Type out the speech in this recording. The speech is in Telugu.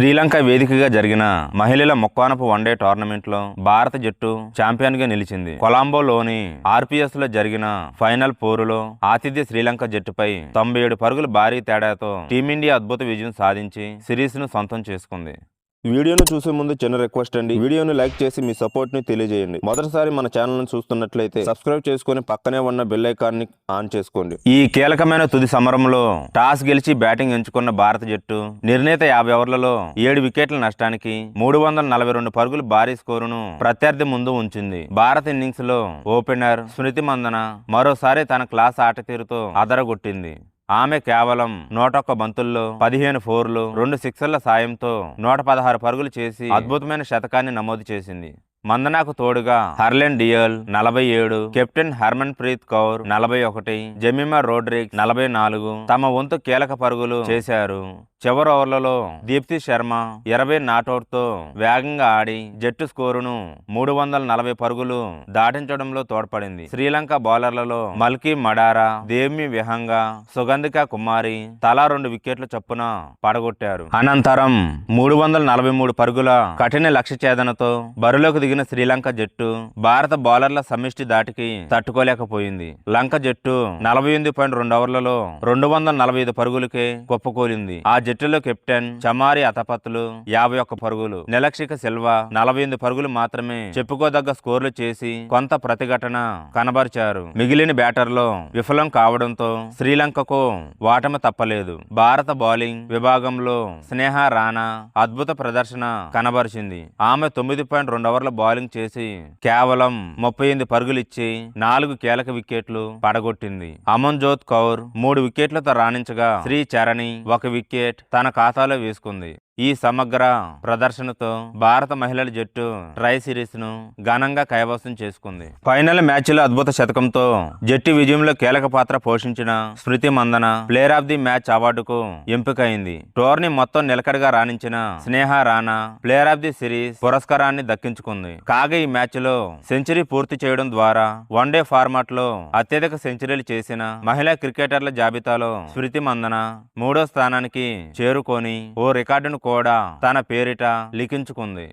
శ్రీలంక వేదికగా జరిగిన మహిళల ముక్కానపు వన్డే టోర్నమెంట్లో భారత జట్టు ఛాంపియన్గా నిలిచింది. కొలంబోలోని ఆర్పిఎస్లో జరిగిన ఫైనల్ పోరులో ఆతిథ్య శ్రీలంక జట్టుపై తొంభై ఏడు పరుగుల భారీ తేడాతో టీమిండియా అద్భుత విజయం సాధించి సిరీస్ను సొంతం చేసుకుంది. వీడియోను చూసే ముందు చిన్న రిక్వెస్ట్ అండి. వీడియోను లైక్ చేసి మీ సపోర్ట్ని తెలియజేయండి. మొదటిసారి మన ఛానల్ను చూస్తున్నట్లయితే సబ్స్క్రైబ్ చేసుకొని పక్కనే ఉన్న బెల్ ఐకాన్ని ఆన్ చేసుకోండి. ఈ కీలకమైన తుది సమరంలో టాస్ గెలిచి బ్యాటింగ్ ఎంచుకున్న భారత జట్టు నిర్ణీత యాభై ఓవర్లలో ఏడు వికెట్ల నష్టానికి మూడు వందల నలభై రెండు పరుగుల భారీ స్కోరును ప్రత్యర్థి ముందు ఉంచింది. భారత ఇన్నింగ్స్లో ఓపెనర్ స్మృతి మందన మరోసారి తన క్లాస్ ఆట తీరుతో అదరగొట్టింది. ఆమె కేవలం నూటొక్క బంతుల్లో పదిహేను ఫోర్లు రెండు సిక్సర్ల సాయంతో నూట పదహారు పరుగులు చేసి అద్భుతమైన శతకాన్ని నమోదు చేసింది. మందనాకు తోడుగా హర్లెన్ డియల్ నలభై ఏడు కెప్టెన్ హర్మన్ ప్రీత్ కౌర్ నలభై ఒకటి జెమిమా రోడ్రిక్ నలభై నాలుగు తమ వంతు కీలక పరుగులు చేశారు. చివరి ఓవర్లలో దీప్తి శర్మ ఇరవై నాటౌట్తో వేగంగా ఆడి జట్టు స్కోరును మూడు వందల నలభై పరుగులు దాటించడంలో తోడ్పడింది. శ్రీలంక బౌలర్లలో మల్కీ మడారా దేవ్మి విహంగా సుగంధిక కుమారి తలా రెండు వికెట్ల చొప్పున పడగొట్టారు. అనంతరం మూడు వందల నలభై మూడు పరుగుల కఠిన లక్ష్య ఛేదనతో బరిలోకి దిగిన శ్రీలంక జట్టు భారత బౌలర్ల సమిష్టి దాటికి తట్టుకోలేకపోయింది. లంక జట్టు నలభై ఎనిమిది పాయింట్ రెండు ఓవర్లలో రెండు వందల నలభై ఐదు పరుగులకే కుప్పకూలింది. ఆ జట్టులో కెప్టెన్ చమారి అతపత్తులు యాభై ఒక్క పరుగులు నిలక్షిక సిల్వా నలభై ఎనిమిది పరుగులు మాత్రమే చెప్పుకోదగ్గ స్కోర్లు చేసి కొంత ప్రతిఘటన కనబరిచారు. మిగిలిన బ్యాటర్లో విఫలం కావడంతో శ్రీలంకకు వాటమి తప్పలేదు. భారత బౌలింగ్ విభాగంలో స్నేహ రాణా అద్భుత ప్రదర్శన కనబరిచింది. ఆమె తొమ్మిది పాయింట్ రెండు ఓవర్ల బౌలింగ్ చేసి కేవలం ముప్పై ఎనిమిది పరుగులు ఇచ్చి నాలుగు కీలక వికెట్లు పడగొట్టింది. అమన్జోత్ కౌర్ మూడు వికెట్లతో రాణించగా శ్రీ చరణి ఒక వికెట్ తన ఖాతాలో వేసుకుంది. ఈ సమగ్ర ప్రదర్శనతో భారత మహిళల జట్టు ట్రై సిరీస్ను ఘనంగా కైవసం చేసుకుంది. ఫైనల్ మ్యాచ్లో అద్భుత శతకంతో జట్టు విజయంలో కీలక పాత్ర పోషించిన Smriti Mandhana player of the match అవార్డుకు ఎంపికైంది. టోర్నీ మొత్తం నిలకడగా రాణించిన Sneh Rana player of the series పురస్కారాన్ని దక్కించుకుంది. కాగా ఈ మ్యాచ్లో సెంచరీ పూర్తి చేయడం ద్వారా వన్డే ఫార్మాట్లో అత్యధిక సెంచరీలు చేసిన మహిళా క్రికెటర్ల జాబితాలో స్మృతి మందన మూడో స్థానానికి చేరుకొని ఓ రికార్డును కూడా తన పేరిట లిఖించుకుంది.